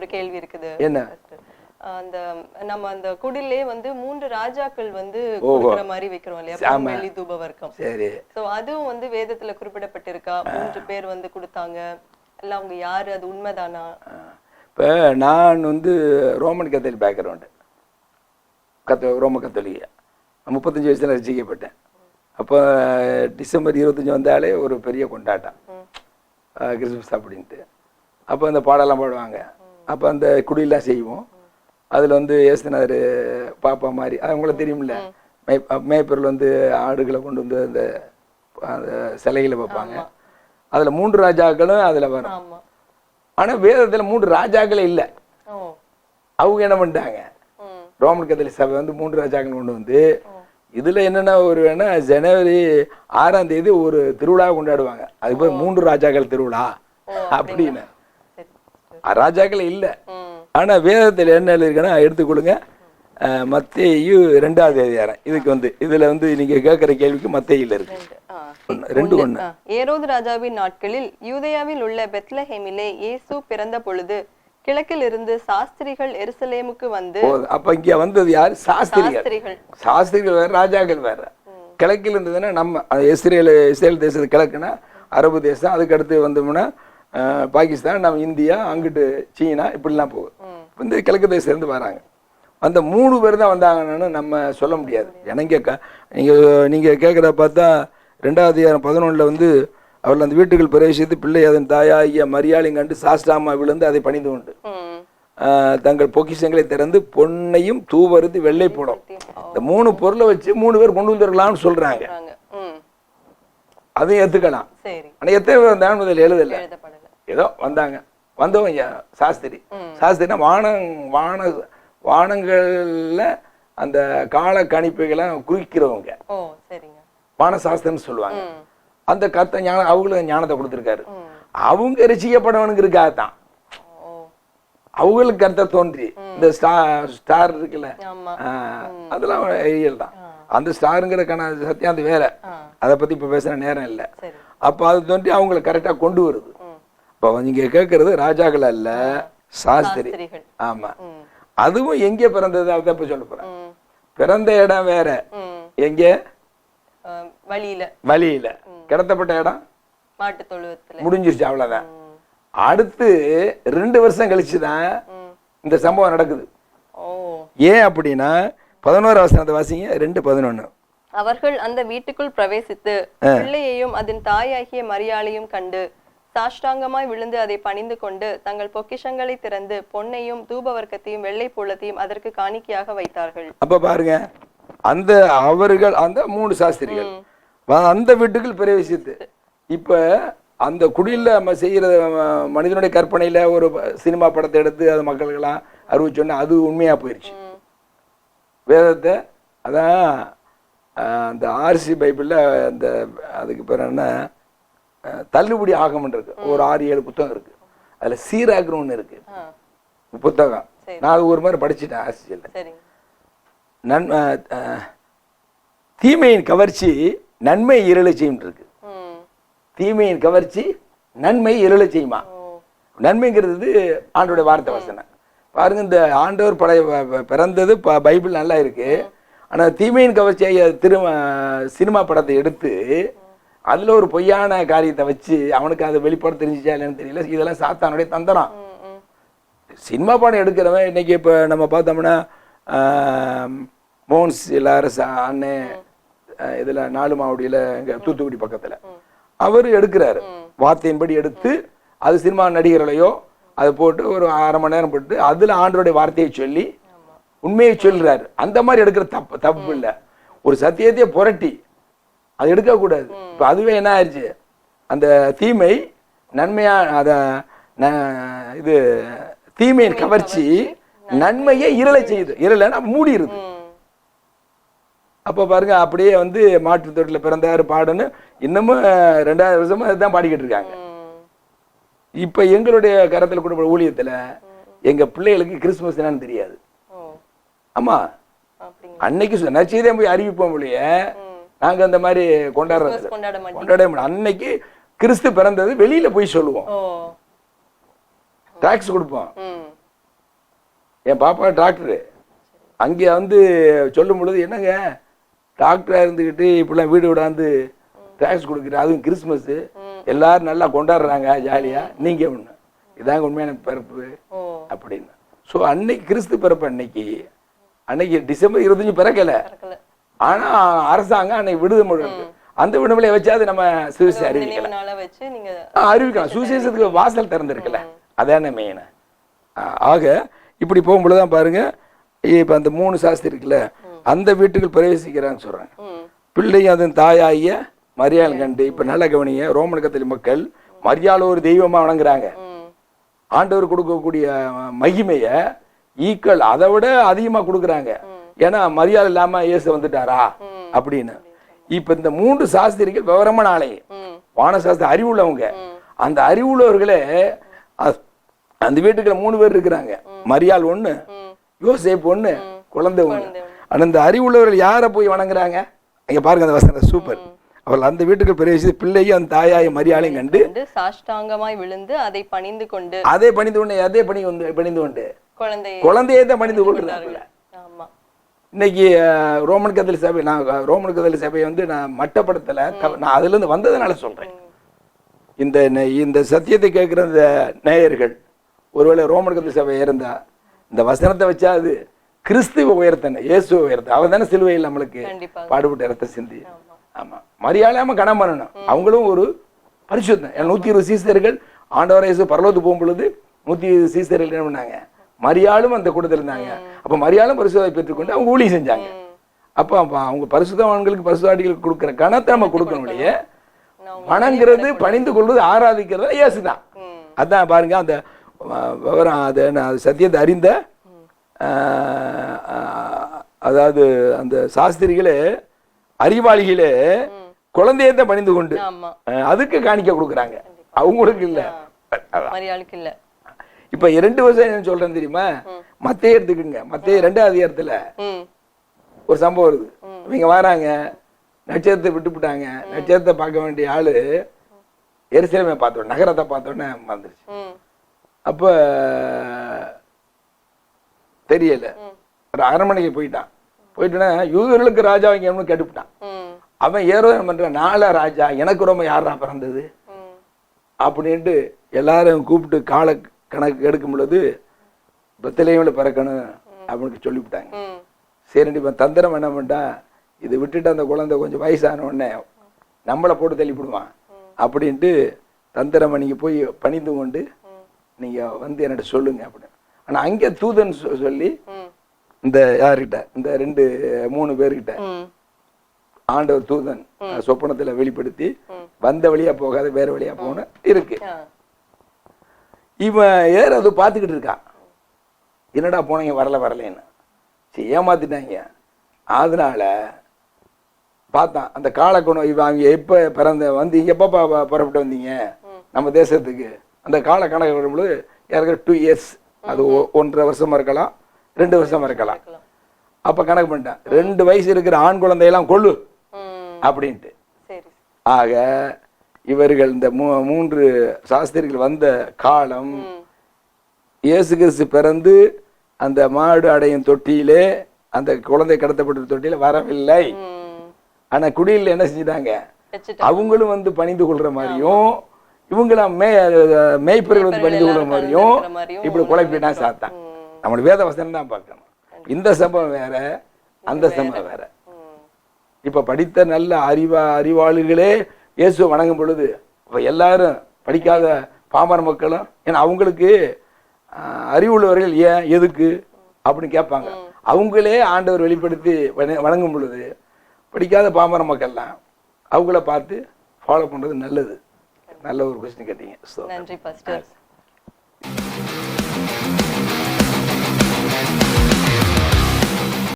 ஒரு கேள்வி இருக்குது. என்ன? அந்த நம்ம அந்த குடிலே வந்து மூன்று ராஜாக்கள் வந்து கொடுக்கிற மாதிரி வைக்கிறோம் இல்லையா? வெள்ளி தூப வர்க்கம் சரி. சோ அதுவும் வந்து வேதத்துல குறிப்பிடப்பட்டிருக்கா? மூன்று பேர் வந்து கொடுத்தாங்க. இல்ல அவங்க யாரு? அது உண்மைதானா? இப்போ நான் வந்து ரோமன் கத்தோலிக் பேக்ரவுண்டு கத்த ரோம கத்தோலிக்க. முப்பத்தஞ்சு வயசுல ரசிக்கப்பட்டேன். அப்போ டிசம்பர் இருபத்தஞ்சி வந்தாலே ஒரு பெரிய கொண்டாட்டம். கிறிஸ்மஸ் அப்படின்ட்டு. அப்போ அந்த பாடலாம் பாடுவாங்க. அப்போ அந்த குடியெல்லாம் செய்வோம். அதில் வந்து ஏசுனார் பாப்பா மாதிரி அது உங்களுக்கு தெரியும்ல? மே. மேய்ப்பொருள் வந்து ஆடுகளை கொண்டு வந்து அந்த அந்த சிலைகளை வைப்பாங்க. அதில் மூன்று ராஜாக்களும் அதில் வரும். ஆமா. ஆனா வேதத்துல மூன்று ராஜாக்களே இல்ல. அவங்க என்ன பண்ணிட்டாங்க? ரோமன் கத்தோலிக் சபை வந்து மூன்று ராஜாக்கள் கொண்டு வந்து இதுல என்னன்னா ஒரு வேணா ஜனவரி ஆறாம் தேதி ஒரு திருவிழா கொண்டாடுவாங்க. அது பேர் மூன்று ராஜாக்கள் திருவிழா. அப்படின்னு. ராஜாக்கள் இல்ல. ஆனா வேதத்துல என்ன எழுதிருக்குன்னா எடுத்துக்கொள்ளுங்க மத்தேயு ரெண்டாவது அதிகாரம். இதுக்கு வந்து இதுல வந்து நீங்க கேட்குற கேள்விக்கு மத்தேயில இருக்கு. ரெண்டு ஒண்ணு, ஏரோது ராஜாவின் நாட்களில் யூதேயாவில் உள்ள பெத்லஹேமிலே இயேசு பிறந்த பொழுது கிழக்கில் இருந்து சாஸ்திரிகள் எருசலேமுக்கு வந்து அப்ப இங்க வந்தது யாரு? சாஸ்திரிகள். சாஸ்திரிகள். வேற ராஜாக்கள் வேற. கிழக்கில் இருந்ததுன்னா நம்ம இஸ்ரேல் இஸ்ரேல் தேசத்து கிழக்குனா அரபு தேசம். அதுக்கு அடுத்து வந்தோம்னா பாகிஸ்தான் நம்ம இந்தியா அங்கிட்டு சீனா இப்படிலாம் போகுது. வந்து கிழக்கு தேசம் இருந்து வராங்க. அந்த மூணு பேர் தான் வந்தாங்கன்னு நம்ம சொல்ல முடியாது. எனக்கு க நீங்கள் நீங்கள் கேட்குற பார்த்தா ரெண்டாவது அதிகாரம் பதினொன்றில் வந்து அவர்கள் அந்த வீட்டுக்குள் பிரவேசித்து பிள்ளை அதன் தாயாகிய மரியாதையும் கண்டு சாஸ்தாமா விழுந்து அதை பணிந்து உண்டு. தங்கள் பொக்கிஷங்களை திறந்து பொன்னையும் தூவருது வெள்ளை போடும் இந்த மூணு பொருளை வச்சு மூணு பேர் கொண்டு வந்துடலாம்னு சொல்றாங்க. அதையும் ஏத்துக்கலாம். ஆனா எத்தனை பேர் வந்தாங்கன்னு முதல்ல எழுதல. ஏதோ வந்தாங்க. வந்தவங்க சாஸ்திரி. சாஸ்திரினா வானம் வான வானங்கள்ல அந்த கால கணிப்புகளை குறிக்கிறவங்க. வானசாஸ்திரம்னு சொல்லுவாங்க. அந்த கத்த ஞானம் அவங்களுக்கு ஞானத்தை கொடுத்துருக்காரு. அவங்க ரசிக்கப்படவனுங்கிறதுக்காக தான். அவங்களுக்கு கருத்தை தோன்றி. இந்த ஸ்டார் ஸ்டார் இருக்குல்ல? அதெல்லாம் ரியல் தான். அந்த ஸ்டாருங்கிற கண சத்தியம் அது வேற அதை பத்தி இப்ப பேசுற நேரம் இல்லை. அப்போ அது தோன்றி அவங்கள கரெக்டா கொண்டு வருது. இப்போ நீங்க கேட்கறது ராஜாக்கள் அல்ல சாஸ்திரி. ஆமா. அதுவும் எங்கே பிறந்தது? அதை இப்ப சொல்ல போறேன். பிறந்த இடம் வேற. எங்க? வழியில. வழியில. கிடத்தப்பட்ட இடம்? மாட்டு தொழுவத்துல. முடிஞ்சிருச்சு அவ்வளவுதான். அடுத்து ரெண்டு வருஷம் கழிச்சு தான் ம். இந்த சம்பவம் நடக்குது. ஏன் அப்படின்னா பதினோரு வசனத்தை வாசிங்க ரெண்டு பதினொன்னு. அவர்கள் அந்த வீட்டுக்குள் பிரவேசித்து பிள்ளையையும் அதன் தாயாகிய மரியாளையும் கண்டு சாஷ்டாங்கமாய் விழுந்து அதை பணிந்து கொண்டு தங்கள் பொக்கிஷங்களை திறந்து பொன்னையும் தூபவர்க்கத்தையும் வெள்ளை பூலத்தையும் அதற்கு காணிக்கையாக வைத்தார்கள். அப்ப பாருங்க அந்த அவர்கள் அந்த மூணு சாஸ்திரிகள் அந்த வீட்டுக்குள் பிரவேசித்து இப்ப அந்த குடியில நம்ம செய்யற அஹ், மனிதனுடைய கற்பனையில ஒரு சினிமா படத்தை எடுத்து அது மக்களுக்கெல்லாம் அறிவிச்சோன்னா அது உண்மையா போயிருச்சு. ம், வேதத்தை அதான் அந்த ஆர்சி பைபிள்ல அந்த அதுக்கு பேர் என்ன? அஹ், தள்ளுபடி ஆகமன் இருக்கு. ஒரு ஆறு ஏழு புத்தகம் இருக்கு. அதுல சீராக்குன்னு ஒண்ணு இருக்கு. புத்தகம். நான் ஒரு மாதிரி படிச்சுட்டேன் சரிங்க நன் தீமையின் கவர்ச்சி நன்மை இருளை செய்யும் இருக்கு. தீமையின் கவர்ச்சி நன்மை இருளை செய்யுமா? நன்மைங்கிறது ஆண்டோட வார்த்தை வசனம். பாருங்க இந்த ஆண்டவர் பழைய ப- ப- பிறந்தது பைபிள் நல்லா இருக்கு. ஆனா தீமையின் கவர்ச்சியை திரு சினிமா படத்தை எடுத்து அதுல ஒரு பொய்யான காரியத்தை வச்சு அவனுக்கு அது வெளிப்பாடு தெரிஞ்சிச்சா இல்லைன்னு தெரியல. இதெல்லாம் சாத்தானுடைய தந்திரம் சினிமா படம் எடுக்கிறவன் இன்னைக்கு இப்போ நம்ம பார்த்தோம்னா மோன்ஸ் இலாரஸ் அண்ணன் இதில் நாலு மாவடியில் இங்கே தூத்துக்குடி பக்கத்துல. அவர் எடுக்கிறாரு. வார்த்தையின்படி எடுத்து அது சினிமா நடிகர்களையோ அதை போட்டு ஒரு அரை மணி நேரம் போட்டு அதுல ஆண்டருடைய வார்த்தையை சொல்லி உண்மையை சொல்கிறாரு அந்த மாதிரி எடுக்கிற தப்பு தப்பு இல்லை. ஒரு சத்தியத்தையே புரட்டி அது எடுக்கக்கூடாது இப்போ அதுவே என்ன ஆயிடுச்சு அந்த தீமை நன்மையா அத இது தீமையின் கவர்ச்சி நன்மையை இருளை செய்யுது. இருளைன்னா மூடிடுது அப்போ பாருங்க அப்படியே வந்து மாற்றுத் தொட்டில் பிறந்தாரு பாடுன்னு இன்னமும் ரெண்டாயிரம் வருஷமா அதுதான் பாடிக்கிட்டு இருக்காங்க. இப்போ எங்களுடைய கரத்தில் குடும்ப ஊழியத்துல எங்க பிள்ளைகளுக்கு கிறிஸ்துமஸ் என்னன்னு தெரியாது. ஆமா. அன்னைக்கு நச்சைதான் போய் அறிவிப்போம் இல்லையே ம் நாங்க அந்த மாதிரி கொண்டாடுறது கொண்டாட மாட்டோம். அன்னைக்கு கிறிஸ்து பிறந்தது வெளியில போய் சொல்லுவோம். டாக்ஸ் கொடுப்போம். என் பாப்பா டாக்டரு அங்கே வந்து சொல்லும் பொழுது என்னங்க? டாக்டராக இருந்துக்கிட்டு இப்படிலாம் வீடு விடாந்து டேக்ஸ் கொடுக்குற அதுவும் கிறிஸ்மஸ் எல்லாரும் நல்லா கொண்டாடுறாங்க ஜாலியா. நீங்க ஒண்ணு. இதாங்க உண்மையான பிறப்பு அப்படின்னு. ஸோ அன்னைக்கு கிறிஸ்து பிறப்பு அன்னைக்கு. அன்னைக்கு டிசம்பர் இருபத்தஞ்சு பிறக்கல. ஆனா அரசாங்கம் அன்னைக்கு விடுதலை இருக்கு. அந்த விடுதலையை வச்சாது நம்ம சுவிசை அறிவிக்கலாம் வச்சு அறிவிக்கலாம். சுவிசேஷத்துக்கு வாசல் திறந்திருக்குல்ல. அதானே மெயின் ஆக இப்படி போகும்பொழுது தான் பாருங்க இப்போ அந்த மூணு சாஸ்திரி இருக்குல்ல அந்த வீட்டுக்குள் பிரவேசிக்கிறான்னு சொல்றாங்க. ம். பிள்ளையும் அதன் தாயாகிய மரியாள் கண்டு இப்ப நல்ல கவனிய ரோமன் கத்தோலிக்க மக்கள் மரியாள் ஒரு தெய்வமா வணங்குறாங்க. ஆண்டவர் கொடுக்கக்கூடிய மகிமைய ஈக்கள் அதை விட அதிகமா கொடுக்குறாங்க. ஏன்னா மரியாதை இல்லாம இயேசு வந்துட்டாரா? அப்படின்னு. இப்ப இந்த மூன்று சாஸ்திரிகள் விவரமான ம். வானசாஸ்திர அறிவுள்ளவங்க. அந்த அறிவுள்ளவர்களே அந்த வீட்டுக்குள்ள மூணு பேர் இருக்கிறாங்க. மரியாள் ஒண்ணு யோசேப் ஒண்ணு குழந்தை ஒண்ணு. ஆனா இந்த அறிவுள்ளவர்கள் யாரை போய் வணங்குறாங்க? இங்க பாருங்க அந்த வசனம் சூப்பர். அவள் அந்த வீட்டுக்கு பிரவேசி பிள்ளையும் அந்த தாயாய மரியாதையும் கண்டு சாஷ்டாங்கமாய் விழுந்து அதை பணிந்து கொண்டு அதே பணிந்து கொண்டு அதே பணி பணிந்து கொண்டு? குழந்தையை தான் பணிந்து கொள்கிறாங்க ஆமா இன்னைக்கு ரோமன் கத்தோலிக்க சபை நான் ரோமன் கத்தோலிக்க சபையை வந்து நான் மட்டப்படுத்தல. நான் அதுல இருந்து வந்ததுனால சொல்றேன். இந்த இந்த சத்தியத்தை கேட்கிற இந்த நேயர்கள் ஒருவேளை ரோமன் கத்தோலிக்க சபை இருந்தா இந்த வசனத்தை வச்சா அது கிறிஸ்துவ உயர்த்தன இயேசுவ உயர்த்த அவன் தானே சிலுவையில் நம்மளுக்கு பாடுபட்ட ரத்த சிந்தி. ஆமா. மரியாதையாம கணம் பண்ணணும். அவங்களும் ஒரு பரிசுத்தம் நூத்தி இருபது சீசர்கள் ஆண்டவர் இயேசு பரலோகத்துக்கு போகும் பொழுது நூத்தி இருபது சீசர்கள் என்ன பண்ணாங்க? மரியாளும் அந்த கூட்டத்தில் இருந்தாங்க. அப்ப மரியாளும் பரிசுத்தை பெற்றுக்கொண்டு அவங்க ஊழியம் செஞ்சாங்க. அப்ப அவங்க பரிசுத்தவான்களுக்கு பரிசுத்தாடிகளுக்கு கொடுக்குற கணத்தை நம்ம நான் வணங்குறது பணிந்து கொள்வது ஆராதிக்கிறது இயேசுதான் அதான் பாருங்க அந்த விவரம் அது சத்தியத்தை அறிந்த அதாவது அந்த சாஸ்திரிகளே அறிவாளிகளே குழந்தையை தான் பணிந்து கொண்டு அதுக்கு காணிக்க கொடுக்குறாங்க. அவங்களுக்கு இல்ல. மரியாளுக்கு இல்ல. இப்ப இரண்டு வருஷம் என்ன சொல்றேன் தெரியுமா? மத்தைய எடுத்துக்கோங்க. மத்தைய ரெண்டாவது அதிகாரத்துல ஒரு சம்பவம் வருது. இவங்க வராங்க. நட்சத்திரத்தை விட்டுவிட்டாங்க நட்சத்திரத்தை பார்க்க வேண்டிய ஆளு எருசலேமை பார்த்தோம் நகரத்தை பார்த்தோன்னே வந்துருச்சு. ம். அப்ப தெரியல. ஒரு அரண்மனைக்கு போயிட்டான். போயிட்டுனா யூதர்களுக்கு ராஜா இங்க கேட்டுவிட்டான் அவன் ஏறோ பண்ற நாள ராஜா எனக்கு ரொம்ப யாரா பிறந்தது? அப்படின்ட்டு எல்லாரும் கூப்பிட்டு கால கணக்கு எடுக்கும் பொழுது பத்திலையும் பிறக்கணும் அப்படின்னு சொல்லிவிட்டாங்க. ம். சரி இவன் தந்திரம் என்ன பண்ணிட்டான் இது விட்டுட்டு அந்த குழந்தை கொஞ்சம் வயசான உடனே நம்மளை போட்டு தள்ளிவிடுவான் அப்படின்ட்டு தந்திரம் நீங்க போய் பணிந்து கொண்டு நீங்க வந்து என்கிட்ட சொல்லுங்க அப்படின்னு. ஆனா அங்கே தூதன் சொல்லி இந்த யார்கிட்ட இந்த ரெண்டு மூணு பேர்கிட்ட ஆண்டவர் தூதன் சொப்பனத்துல வெளிப்படுத்தி வந்த வழியா போகாத வேற வழியா போகணும் இருக்கு. இவன் ஏற அது பார்த்துக்கிட்டு இருக்கான் என்னடா போனீங்க வரல வரலன்னு. சரி ஏமாத்திட்டாங்க. அதனால பார்த்தான். அந்த காலக்கணம் இவன் அவங்க எப்ப பிறந்த வந்து எப்ப புறப்பட்டு வந்தீங்க? நம்ம தேசத்துக்கு. அந்த கால கணக்கு வரும்பொழுது யாருக்கு டூ இயர்ஸ் அது ஒன்றரை வருஷமா இருக்கலாம் ரெண்டு வருஷமா இருக்கலாம். அப்ப கணக்கு பண்ணிட்டான். ரெண்டு வயசு இருக்கிற ஆண் குழந்தையெல்லாம் கொள்ளு அப்படின்ட்டு. ஆக இவர்கள் இந்த மூ- மூன்று சாஸ்திரிகள் வந்த காலம் இயேசு கிறிஸ்து பிறந்து அந்த மாடு அடையும் தொட்டியிலே அந்த குழந்தை கடத்தப்பட்ட தொட்டியில வரவில்லை. ஆனா குடியில் என்ன செஞ்சிட்டாங்க? அவங்களும் வந்து பணிந்து கொள்ற மாதிரியும் இவங்களாம் மே மேய்ப்பர்கள் வந்து பணிந்து கொள்ற மாதிரியும் இப்படி குழப்பிட்டான் சாத்தான். நம்மளுடைய வேத வசனம் தான் பார்க்கணும். இந்த சம்பவம் வேற அந்த சம்பவம் வேற. இப்ப படித்த நல்ல அறிவா அறிவாளிகளே இயேசுவை வணங்கும் பொழுது அப்ப எல்லாரும் படிக்காத பாமர மக்களும் ஏன்னா அவங்களுக்கு ஆஹ், அறிவுள்ளவர்கள் ஏன் எதுக்கு? அப்படின்னு கேட்பாங்க. அவங்களே ஆண்டவர் வெளிப்படுத்தி வண- வணங்கும் பொழுது படிக்காத பாமர மக்கள்லாம் அவங்கள பார்த்து ஃபாலோ பண்றது நல்லது. நல்ல ஒரு கொஸ்டின் கேட்டீங்க. நன்றி